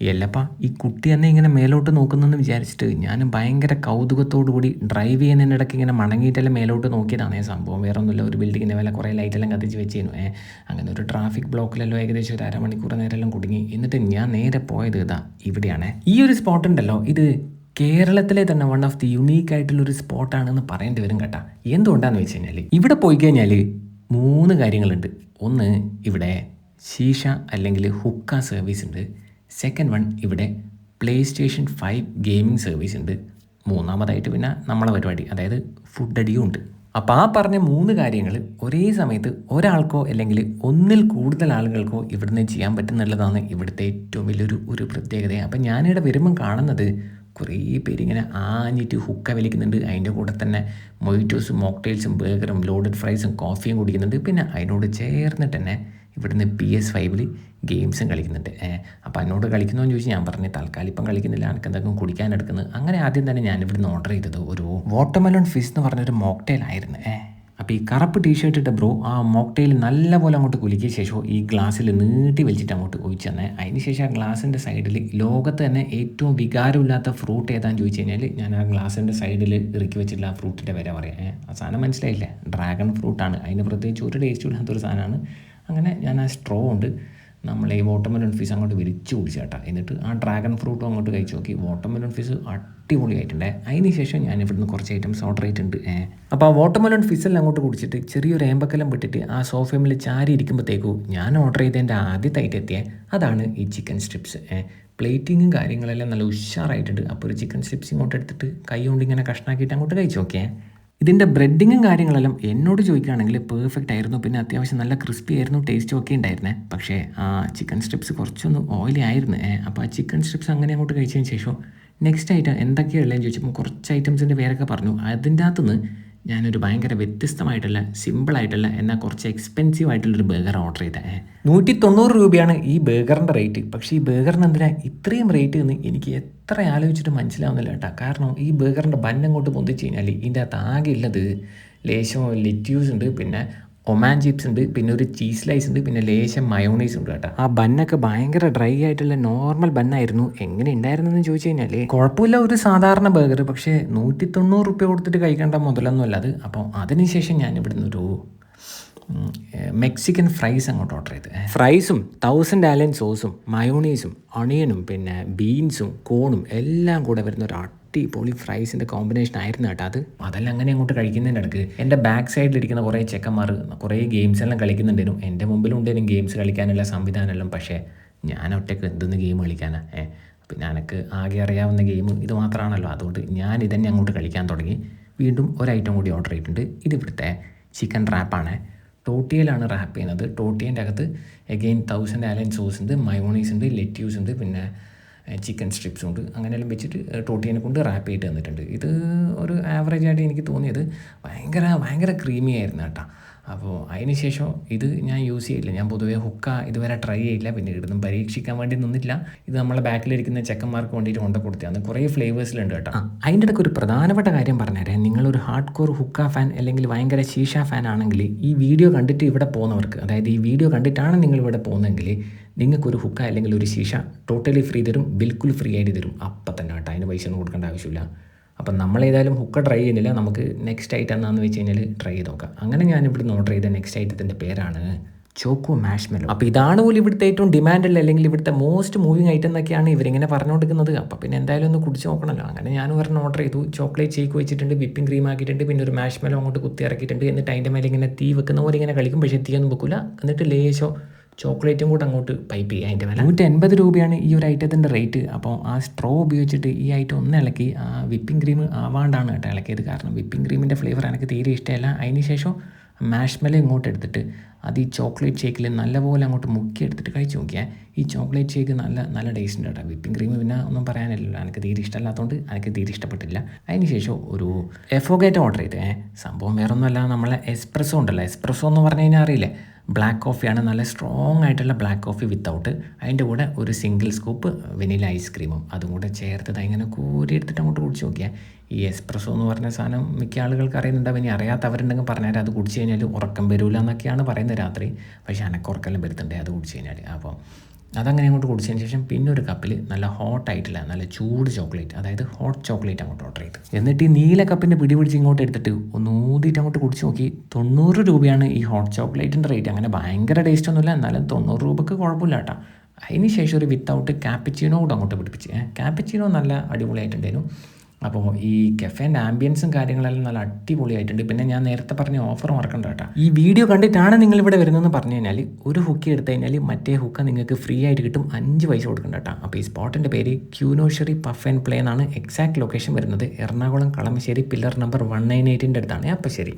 എല്ലപ്പാ ഈ കുട്ടി എന്നെ ഇങ്ങനെ മേലോട്ട് നോക്കുന്നെന്ന് വിചാരിച്ചിട്ട് ഞാൻ ഭയങ്കര കൗതുകത്തോടു കൂടി ഡ്രൈവ് ചെയ്യുന്നതിനിടയ്ക്ക് ഇങ്ങനെ മടങ്ങിയിട്ടെല്ലാം മേലോട്ട് നോക്കിയതാണ്. സംഭവം വേറെ ഒന്നുമില്ല ഒരു ബിൽഡിങ്ങിന്റെ മേലെ കുറേ ലൈറ്റെല്ലാം കത്തിച്ച് വെച്ചിരുന്നു ഏ അങ്ങനെ ഒരു ട്രാഫിക് ബ്ലോക്കിലല്ലോ ഏകദേശം ഒരു അരമണിക്കൂർ നേരമെല്ലാം കുടുങ്ങി. എന്നിട്ട് ഞാൻ നേരെ പോയത് ഇതാ ഇവിടെയാണ്. ഈ ഒരു സ്പോട്ട് ഉണ്ടല്ലോ. ഇത് കേരളത്തിലെ തന്നെ വൺ ഓഫ് ദി യുണീക്ക് ആയിട്ടുള്ള ഒരു സ്പോട്ടാണെന്ന് പറയേണ്ടി വരും കേട്ടാ. എന്തുകൊണ്ടാന്ന് വെച്ച് കഴിഞ്ഞാൽ ഇവിടെ പോയി കഴിഞ്ഞാൽ മൂന്ന് കാര്യങ്ങളുണ്ട്. ഒന്ന് ഇവിടെ ശീഷ അല്ലെങ്കിൽ ഹുക്ക സർവീസ് ഉണ്ട്. സെക്കൻഡ് വൺ ഇവിടെ PlayStation five gaming service ഉണ്ട്. മൂന്നാമതായിട്ട് പിന്നെ നമ്മളെ പരിപാടി അതായത് ഫുഡ് അടിയും ഉണ്ട്. അപ്പോൾ ആ പറഞ്ഞ മൂന്ന് കാര്യങ്ങൾ ഒരേ സമയത്ത് ഒരാൾക്കോ അല്ലെങ്കിൽ ഒന്നിൽ കൂടുതൽ ആളുകൾക്കോ ഇവിടുന്ന് ചെയ്യാൻ പറ്റുന്നുള്ളതാണ് ഇവിടുത്തെ ഏറ്റവും വലിയൊരു ഒരു പ്രത്യേകത അപ്പം ഞാനിവിടെ വരുമ്പം കാണുന്നത് കുറേ പേരിങ്ങനെ ആഞ്ഞിട്ട് ഹുക്ക വലിക്കുന്നുണ്ട്. അതിന്റെ കൂടെ തന്നെ മൊയ്റ്റോസും മോക്ടെയിൽസും ബേഗറും ലോഡഡ് ഫ്രൈസും കോഫിയും കുടിക്കുന്നുണ്ട്. പിന്നെ അതിനോട് ചേർന്നിട്ട് തന്നെ ഇവിടുന്ന് പി എസ് ഫൈവിൽ ഗെയിംസും കളിക്കുന്നുണ്ട്. അപ്പോൾ എന്നോട് കളിക്കുന്നോ എന്ന് ചോദിച്ചാൽ ഞാൻ പറഞ്ഞു തൽക്കാലം ഇപ്പം കളിക്കുന്നില്ല എനിക്ക് എന്തെങ്കിലും കുടിക്കാൻ എടുക്കുന്നത് അങ്ങനെ ആദ്യം തന്നെ ഞാൻ ഇവിടുന്ന് ഓർഡർ ചെയ്തത് ഒരു വാട്ടർമെലോൺ ഫിസ് എന്ന് പറഞ്ഞൊരു മോക്ടെയിൽ ആയിരുന്നു. ഏ അപ്പോൾ ഈ കറുപ്പ് ടീഷർട്ട് ഇട്ട ബ്രോ ആ മോക്ടെയിൽ നല്ലപോലെ അങ്ങോട്ട് കുലുക്കിയ ശേഷം ഈ ഗ്ലാസ്സിൽ നീട്ടി വലിച്ചിട്ട് അങ്ങോട്ട് ഒഴിച്ചു തന്നെ. അതിന് ശേഷം ആ ഗ്ലാസിന്റെ സൈഡിൽ ലോകത്ത് തന്നെ ഏറ്റവും വികാരമില്ലാത്ത ഫ്രൂട്ട് ഏതാന്ന് ചോദിച്ചു കഴിഞ്ഞാൽ ഞാൻ ആ ഗ്ലാസിന്റെ സൈഡിൽ ഇറക്കി വെച്ചിട്ടുള്ള ആ ഫ്രൂട്ടിന്റെ വില പറയാം. ആ സാധനം മനസ്സിലായില്ലേ? ഡ്രാഗൺ ഫ്രൂട്ടാണ് അതിന് പ്രത്യേകിച്ച് ഒരു ടേസ്റ്റ് ഇല്ലാത്തൊരു സാധനമാണ്. അങ്ങനെ ഞാൻ ആ സ്ട്രോ ഉണ്ട് നമ്മൾ ഈ വാട്ടർമെലൺ ഫിസ് അങ്ങോട്ട് വിരിച്ച് കുടിച്ചേട്ടാ എന്നിട്ട് ആ ഡ്രാഗൺ ഫ്രൂട്ടും അങ്ങോട്ട് കഴിച്ച് നോക്കി. വാട്ടർമെലൺ ഫിസ് അടിപൊളിയായിട്ടുണ്ടേ അതിന് ശേഷം ഞാൻ ഇവിടുന്ന് കുറച്ച് ഐറ്റംസ് ഓർഡർ ചെയ്തിട്ടുണ്ട്. അപ്പോൾ ആ വാട്ടർമെലൺ ഫിസെല്ലാം അങ്ങോട്ട് കുടിച്ചിട്ട് ചെറിയൊരു ഏമ്പക്കലം വിട്ടിട്ട് ആ സോഫയിൽ ചാരി ഇരിക്കുമ്പോഴത്തേക്കും ഞാൻ ഓർഡർ ചെയ്തതിന്റെ ആദ്യത്തെ ഐറ്റം എത്തിയ അതാണ് ഈ ചിക്കൻ സ്ട്രിപ്സ് പ്ലേറ്റിങ്ങും കാര്യങ്ങളെല്ലാം നല്ല ഉഷാറായിട്ടുണ്ട്. അപ്പോൾ ഒരു ചിക്കൻ സ്ട്രിപ്സ് ഇങ്ങോട്ട് എടുത്തിട്ട് കൈ കൊണ്ട് ഇങ്ങനെ കഷ്ണാക്കിയിട്ട് അങ്ങോട്ട് കഴിച്ചു നോക്കിയേ. ഇതിന്റെ ബ്രെഡിങ്ങും കാര്യങ്ങളെല്ലാം എന്നോട് ചോദിക്കുകയാണെങ്കിൽ പെർഫെക്റ്റ് ആയിരുന്നു. പിന്നെ അത്യാവശ്യം നല്ല ക്രിസ്പി ആയിരുന്നു ടേസ്റ്റ് ഒക്കെ ഉണ്ടായിരുന്നേ. പക്ഷേ ആ ചിക്കൻ സ്ട്രിപ്സ് കുറച്ചൊന്ന് ഓയിലി ആയിരുന്നു. അപ്പോൾ ആ ചിക്കൻ സ്ട്രിപ്സ് അങ്ങനെ അങ്ങോട്ട് കഴിച്ചതിന് ശേഷം നെക്സ്റ്റ് ഐറ്റം എന്തൊക്കെയാണ് ഉള്ളതെന്ന് ചോദിച്ചപ്പോൾ കുറച്ച് ഐറ്റംസിന്റെ പേരൊക്കെ പറഞ്ഞു. അതിന്റെ അകത്തുനിന്ന് ഞാനൊരു ഭയങ്കര വ്യത്യസ്തമായിട്ടുള്ള സിമ്പിളായിട്ടുള്ള എന്നാൽ കുറച്ച് എക്സ്പെൻസീവ് ആയിട്ടുള്ളൊരു ബർഗർ ഓർഡർ ചെയ്തത് നൂറ്റി തൊണ്ണൂറ് രൂപയാണ് ഈ ബർഗറിന്റെ റേറ്റ് പക്ഷേ ഈ ബർഗറിന് എന്തിനാ ഇത്രയും റേറ്റ് എന്ന് എനിക്ക് എത്ര ആലോചിച്ചിട്ട് മനസ്സിലാവുന്നില്ല കേട്ടോ. കാരണം ഈ ബർഗറിന്റെ കൊണ്ട് പൊന്തിച്ച് കഴിഞ്ഞാൽ ഇതിന്റെ അകത്ത് ആകെ ഉള്ളത് ലേശം ലിറ്റ്യൂസ് ഉണ്ട് പിന്നെ ഒമാൻ ചിപ്സ് ഉണ്ട് പിന്നെ ഒരു ചീസ് സ്ലൈസ് ഉണ്ട് പിന്നെ ലേശം മയോണൈസ് ഉണ്ട് കേട്ടോ. ആ ബന്നൊക്കെ ഭയങ്കര ഡ്രൈ ആയിട്ടുള്ള നോർമൽ ബന്നായിരുന്നു എങ്ങനെ ഉണ്ടായിരുന്നെന്ന് ചോദിച്ചു കഴിഞ്ഞാൽ കുഴപ്പമില്ല ഒരു സാധാരണ ബർഗർ പക്ഷേ നൂറ്റി തൊണ്ണൂറ് റുപ്യ കൊടുത്തിട്ട് കഴിക്കേണ്ട മുതലൊന്നുമല്ല അത്. അപ്പോൾ അതിനുശേഷം ഞാൻ ഇവിടുന്ന് ഒരു മെക്സിക്കൻ ഫ്രൈസ് അങ്ങോട്ട് ഓർഡർ ചെയ്ത്. ഫ്രൈസും തൗസൻഡ് ആലൻ സോസും മയോണീസും ഒണിയനും പിന്നെ ബീൻസും കോണും എല്ലാം കൂടെ വരുന്ന ഒരു അടിപൊളി ഫ്രൈസിന്റെ കോമ്പിനേഷൻ ആയിരുന്നു കേട്ടോ അത്. അതെല്ലാം അങ്ങനെ അങ്ങോട്ട് കഴിക്കുന്നതിന്റെ ഇടയ്ക്ക് എന്റെ ബാക്ക് സൈഡിലിരിക്കുന്ന കുറേ ചെക്കന്മാർ കുറേ ഗെയിംസ് എല്ലാം കളിക്കുന്നുണ്ടായിരുന്നു. എന്റെ മുമ്പിലുണ്ടായിരുന്നു ഗെയിംസ് കളിക്കാനുള്ള സംവിധാനമെല്ലാം പക്ഷേ ഞാൻ ഒറ്റയ്ക്ക് എന്തെന്ന് ഗെയിം കളിക്കാനാണ് ഏ പിന്നെ എനിക്ക് ആകെ അറിയാവുന്ന ഗെയിം ഇത് മാത്രമാണല്ലോ അതുകൊണ്ട് ഞാൻ ഇതന്നെ അങ്ങോട്ട് കളിക്കാൻ തുടങ്ങി. വീണ്ടും ഒരു ഐറ്റം കൂടി ഓർഡർ ചെയ്തിട്ടുണ്ട്. ഇത് ഇവിടുത്തെ ചിക്കൻ റാപ്പാണ് ടോട്ടിയയിലാണ് റാപ്പ് ചെയ്യുന്നത്. ടോട്ടിയന്റെ അകത്ത് എഗെയിൻ തൗസൻഡ് ആലൻ സോസ് ഉണ്ട് മയോണീസ് ഉണ്ട് ലെറ്റ്യൂസ് ഉണ്ട് പിന്നെ ചിക്കൻ സ്ട്രിപ്സ് ഉണ്ട്. അങ്ങനെയെല്ലാം വെച്ചിട്ട് ടോട്ടിയനെ കൊണ്ട് റാപ്പ് ചെയ്ത് തന്നിട്ടുണ്ട്. ഇത് ഒരു ആവറേജ് ആയിട്ട് എനിക്ക് തോന്നിയത് ഭയങ്കര ഭയങ്കര ക്രീമി ആയിരുന്നു കേട്ടോ. അപ്പോൾ അതിന് ശേഷം ഇത് ഞാൻ യൂസ് ചെയ്യില്ല ഞാൻ പൊതുവേ ഹുക്ക ഇതുവരെ ട്രൈ ചെയ്യില്ല പിന്നെ ഇവിടുന്ന് പരീക്ഷിക്കാൻ വേണ്ടി നിന്നില്ല. ഇത് നമ്മളെ ബാക്കിലിരിക്കുന്ന ചെക്കന്മാർക്ക് വേണ്ടിയിട്ട് കൊണ്ട കൊടുത്തതാണ് കുറേ ഫ്ലേവേഴ്സിലുണ്ട് കേട്ടോ. അതിന്റെ ഇടയ്ക്ക് ഒരു പ്രധാനപ്പെട്ട കാര്യം പറഞ്ഞുതരാം നിങ്ങളൊരു ഹാർഡ് കോർ ഹുക്ക ഫാൻ അല്ലെങ്കിൽ ഭയങ്കര ശീഷ ഫാൻ ആണെങ്കിൽ ഈ വീഡിയോ കണ്ടിട്ട് ഇവിടെ പോകുന്നവർക്ക് അതായത് ഈ വീഡിയോ കണ്ടിട്ടാണ് നിങ്ങൾ ഇവിടെ പോകുന്നതെങ്കിൽ നിങ്ങൾക്കൊരു ഹുക്ക അല്ലെങ്കിൽ ഒരു ശീഷ ടോട്ടലി ഫ്രീ തരും ബിൽക്കുൽ ഫ്രീ ആയിട്ട് തരും. അപ്പം തന്നെ കേട്ടോ. അതിന് പൈസ ഒന്നും കൊടുക്കേണ്ട ആവശ്യമില്ല. അപ്പം നമ്മൾ ഏതായാലും ഹുക്ക ട്രൈ ചെയ്യുന്നില്ല. നമുക്ക് നെക്സ്റ്റ് ഐറ്റം എന്താണെന്ന് വെച്ച് കഴിഞ്ഞാൽ ട്രൈ ചെയ്ത് നോക്കാം. അങ്ങനെ ഞാൻ ഇവിടുന്ന് ഓർഡർ ചെയ്ത നെക്സ്റ്റ് ഐറ്റത്തിന്റെ പേരാണ് ചോക്കോ മാഷ്മെലോ അപ്പോൾ ഇതാണ് പോലും ഇവിടുത്തെ ഏറ്റവും ഡിമാൻഡുള്ള അല്ലെങ്കിൽ ഇവിടുത്തെ മോസ്റ്റ് മൂവിങ് ഐറ്റം എന്നൊക്കെയാണ് ഇവരിങ്ങനെ പറഞ്ഞുകൊടുക്കുന്നത് അപ്പോൾ പിന്നെ എന്തായാലും ഒന്ന് കുടിച്ച് നോക്കണമല്ലോ. അങ്ങനെ ഞാൻ ഒരെണ്ണം ഓർഡർ ചെയ്തു. ചോക്ലേറ്റ് ഷേക്ക് വെച്ചിട്ടുണ്ട് വിപ്പിംഗ് ക്രീം ആക്കിയിട്ടുണ്ട് പിന്നെ ഒരു മാഷ്മെലോ അങ്ങോട്ട് കുത്തി ഇറക്കിയിട്ടുണ്ട്. എന്നിട്ട് അതിന്റെ മേലെ ഇങ്ങനെ തീ വെക്കുന്ന പോലെ ഇങ്ങനെ കളിക്കും. പക്ഷേ തീയൊന്നും വെക്കില്ല എന്നിട്ട് ലേശോ ചോക്ലേറ്റും കൂടെ അങ്ങോട്ട് പൈപ്പ് ചെയ്യുക അതിന്റെ വില നൂറ്റി എൺപത് രൂപയാണ് ഈ ഒരു ഐറ്റത്തിന്റെ റേറ്റ് അപ്പോൾ ആ സ്ട്രോ ഉപയോഗിച്ചിട്ട് ഈ ഐറ്റം ഒന്ന് ഇളക്കി ആ വിപ്പിംഗ് ക്രീം ആവാണ്ടാണ് കേട്ടോ ഇളക്കിയത് കാരണം. വിപ്പിംഗ് ക്രീമിന്റെ ഫ്ലേവർ എനിക്ക് തീരെ ഇഷ്ടമല്ല. അതിന് ശേഷം മാഷ്മല ഇങ്ങോട്ട് എടുത്തിട്ട് അത് ഈ ചോക്ലേറ്റ് ഷേക്കിൽ നല്ലപോലെ അങ്ങോട്ട് മുക്കി എടുത്തിട്ട് കഴിച്ച് നോക്കിയാൽ ഈ ചോക്ലേറ്റ് ഷേക്ക് നല്ല നല്ല ടേസ്റ്റ് ഉണ്ട് കേട്ടോ. വിപ്പിംഗ് ക്രീം പിന്നെ ഒന്നും പറയാനില്ലല്ലോ. എനിക്ക് തീരെ ഇഷ്ടമല്ലാത്തതുകൊണ്ട് എനിക്ക് തീരെ ഇഷ്ടപ്പെട്ടില്ല. അതിന് ശേഷം ഒരു എഫോഗേറ്റ് ഓർഡർ ചെയ്തേ. സംഭവം വേറൊന്നുമല്ല. നമ്മളെ എസ്പ്രസോ ഉണ്ടല്ലോ. എസ്പ്രസോ എന്ന് പറഞ്ഞു കഴിഞ്ഞാൽ അറിയില്ലേ? ബ്ലാക്ക് കോഫിയാണ് നല്ല സ്ട്രോങ് ആയിട്ടുള്ള ബ്ലാക്ക് കോഫി വിത്തൗട്ട് അതിന്റെ കൂടെ ഒരു സിംഗിൾ സ്കൂപ്പ് വെനില ഐസ്ക്രീമും അതും കൂടെ ചേർത്തത് ഇങ്ങനെ കോരി എടുത്തിട്ട് അങ്ങോട്ട് കുടിച്ച് നോക്കിയാൽ ഈ എസ്പ്രസോ എന്ന് പറഞ്ഞ സാധനം മിക്ക ആളുകൾക്ക് അറിയുന്നുണ്ടാവും. ഇനി അറിയാത്തവരുണ്ടെങ്കിൽ പറഞ്ഞാൽ അത് കുടിച്ച് കഴിഞ്ഞാൽ ഉറക്കം വരില്ല എന്നൊക്കെയാണ് പറയുന്നത് രാത്രി. പക്ഷേ അനക്കുറക്കെല്ലാം വരുത്തുണ്ടേ അത് കുടിച്ച് കഴിഞ്ഞാൽ അപ്പോൾ അതങ്ങനെ അങ്ങോട്ട് കുടിച്ചതിന് ശേഷം പിന്നെ ഒരു കപ്പിൽ നല്ല ഹോട്ട് ആയിട്ടില്ല നല്ല ചൂട് ചോക്ലേറ്റ് അതായത് ഹോട്ട് ചോക്ലേറ്റ് അങ്ങോട്ട് ഓർഡർ ചെയ്ത്. എന്നിട്ട് ഈ നീല കപ്പിന്റെ പിടി പിടിച്ച് ഇങ്ങോട്ട് എടുത്തിട്ട് ഒന്ന് ഊതിയിട്ട് അങ്ങോട്ട് കുടിച്ച് നോക്കി. തൊണ്ണൂറ് രൂപയാണ് ഈ ഹോട്ട് ചോക്ലേറ്റിന്റെ റേറ്റ് അങ്ങനെ ഭയങ്കര ടേസ്റ്റ് ഒന്നുമില്ല. എന്നാലും തൊണ്ണൂറ് രൂപക്ക് കുഴപ്പമില്ല കേട്ടോ. അതിന് ശേഷം ഒരു വിത്തൗട്ട് ക്യാപ്പിച്ചിനോ കൂടെ അങ്ങോട്ട് പിടിപ്പിച്ച്. ക്യാപ്പിച്ചിനോ നല്ല അടിപൊളിയായിട്ടുണ്ടായിരുന്നു അപ്പോൾ ഈ കെഫേന്റെ ആംബിയൻസും കാര്യങ്ങളെല്ലാം നല്ല അടിപൊളിയായിട്ടുണ്ട്. പിന്നെ ഞാൻ നേരത്തെ പറഞ്ഞ ഓഫർ മറക്കണ്ട കേട്ടോ. ഈ വീഡിയോ കണ്ടിട്ടാണ് നിങ്ങൾ ഇവിടെ വരുന്നതെന്ന് പറഞ്ഞു കഴിഞ്ഞാൽ ഒരു ഹുക്ക് എടുത്തു കഴിഞ്ഞാൽ മറ്റേ ഹുക്ക നിങ്ങൾക്ക് ഫ്രീ ആയിട്ട് കിട്ടും. അഞ്ച് പൈസ കൊടുക്കണ്ട കേട്ടോ. അപ്പോൾ ഈ സ്പോട്ടിന്റെ പേര് ക്യൂനോഷറി പഫ് ആൻഡ് പ്ലേ എന്നാണ് എക്സാക്ട് ലൊക്കേഷൻ വരുന്നത്. Ernakulam Kalamassery pillar number one nine എയ്റ്റിന്റെ അടുത്താണ്. അപ്പോൾ ശരി.